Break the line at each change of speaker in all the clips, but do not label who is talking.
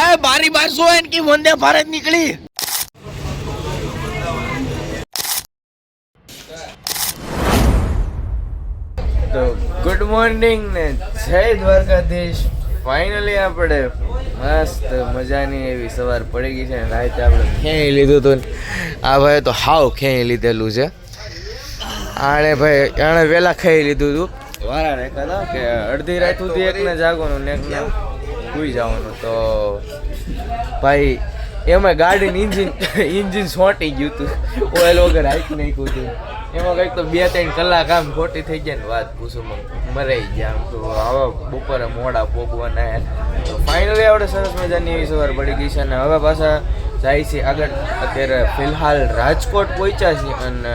એ બારી બાર શું હોય કે વંદે ભારત નીકળી.
તો ગુડ મોર્નિંગ ને જય દ્વારકાધીશ. ફાઇનલી આપણે મસ્ત મજાની એવી સવાર પડી ગઈ છે ને રાતે આપણે ખેંચી લીધું હતું આ ભાઈ તો હાવ ખેંચી લીધેલું છે. આણે ભાઈ, આણે વેલા ખાઈ લીધું હતું વારા રાખ્યા કે અડધી રાત સુધી એકને જાગવાનું ને એકને. સુઈ જવાનું તો ભાઈ, એમાં ગાડીનું ઇન્જિન ઇન્જિન સોંટી ગયું હતું ઓઇલ વગર હાઈક નાખ્યું હતું એમાં કંઈક તો બે ત્રણ કલાક આમ ખોટી થઈ ગયા ને વાત પૂછું મરાઈ ગયા આમ તો હવે બપોરે મોડા પોગવાના તો ફાઇનલી આપણે સરસ મજાની એવી સવાર પડી ગઈ છે અને હવે પાછા જાય છે આગળ. અત્યારે ફિલહાલ રાજકોટ પહોંચ્યા છીએ અને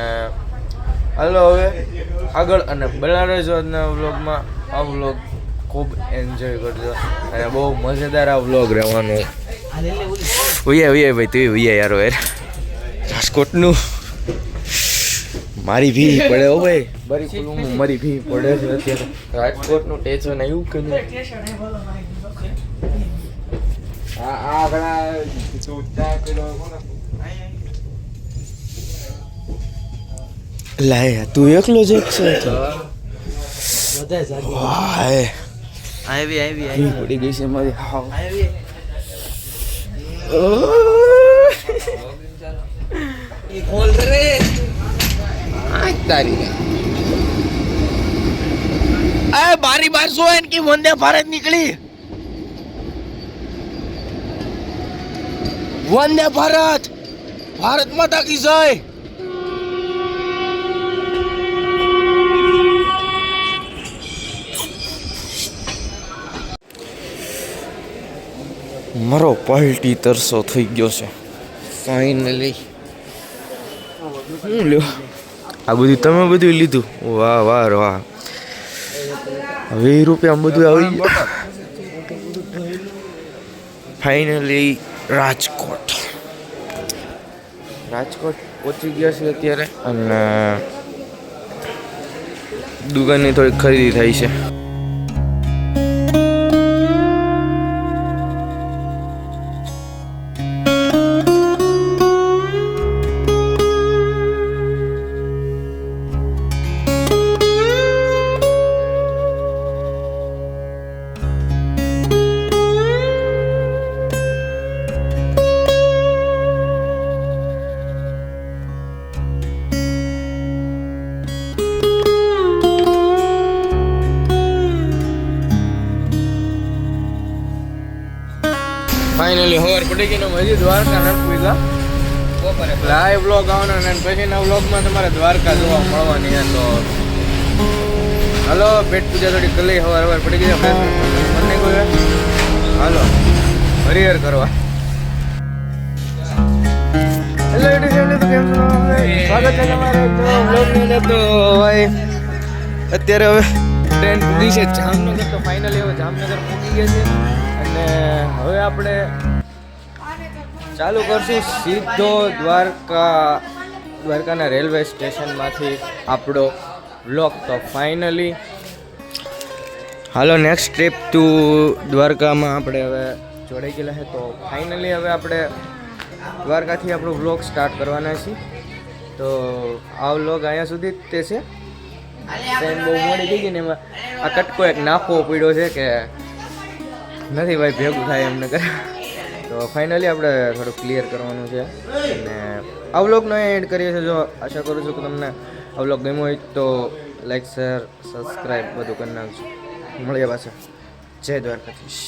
હાલો હવે આગળ અને બનારસ વ્લોગમાં આ વ્લોગ ખૂબ એન્જોય કરજો. અને બહુ મજેદાર આ વ્લોગ રહેવાનો. ઉયે ઉયા ભાઈ તું ઉયા યાર યાર રાજકોટનું. મારી ભી પડે હો ભાઈ. બરી કુલું મારી ભી પડે છે અત્યારે. રાજકોટનું ટેન્શન આવ્યું કે નહીં. આ આ ઘણા ચૂંટા પેલો લાય તું એકલો જ એક છે
આવી આવી
આવી. પડી ગઈ છે મારી હાવ. આવી. એ
ખોલ બાર સો એન કે વંદે ભારત નીકળી? વંદે ભારત. ભારત માતા કી જય
મારો પાલટી તરસો થઈ ગયો છે. ફાઇનલી. શું લ્યો. આ બધું તમે બધું લીધું? વાહ વાહ વાહ. વીસ રૂપિયા બધું આવી ફાઇનલી રાજકોટ. રાજકોટ પહોંચી ગયા છે અત્યારે અને દુકાનની થોડીક ખરીદી થઈ છે. ફાઇનલી હોર પડી ગઈ હજી દ્વારકા નથી પૂછા લાઈવ બ્લોગ આવવાનો ને પછીના બ્લોગમાં તમારે દ્વારકા જોવા મળવાની તો હાલો પેટ પૂજા થોડી કલી હવાર હવાર પડી ગઈ મને કોઈ હાલો હરિહર કરવા. હેલો યુટ્યુબ કેમ છો? સ્વાગત છે તમારું બ્લોગની અંદર તો ભાઈ અત્યારે હવે ટ્રેન પૂરી છે. જામનગર તો ફાઇનલી હવે જામનગર પૂકી ગયા છે. અને હવે આપણે ચાલુ કરશું સીધો દ્વારકા, દ્વારકાના રેલવે સ્ટેશનમાંથી આપણો બ્લોક તો ફાઇનલી હાલો નેક્સ્ટ ટ્રીપ ટુ દ્વારકામાં આપણે હવે જોડાઈ ગયેલા છે. તો ફાઇનલી હવે આપણે દ્વારકાથી આપણો વ્લોગ સ્ટાર્ટ કરવાના છીએ. તો આ વ્લોગ અહીંયા સુધી જ તે છે. ટ્રેન બહુ મોડી થઈ ગઈ ને એમાં આ કટકો એક નાખવો પડ્યો છે કે નથી ભાઈ ભેગું થાય એમને કરે તો ફાઇનલી આપણે થોડું ક્લિયર કરવાનું છે. અને આ વ્લોગનો એડ કરીએ છીએ. જો આશા કરું છું કે તમને આ વ્લોગ ગમ્યો હોય તો લાઈક શેર સબસ્ક્રાઈબ બધું કરી નાખજો. મળીએ પાછા. જય દ્વારકાધીશ.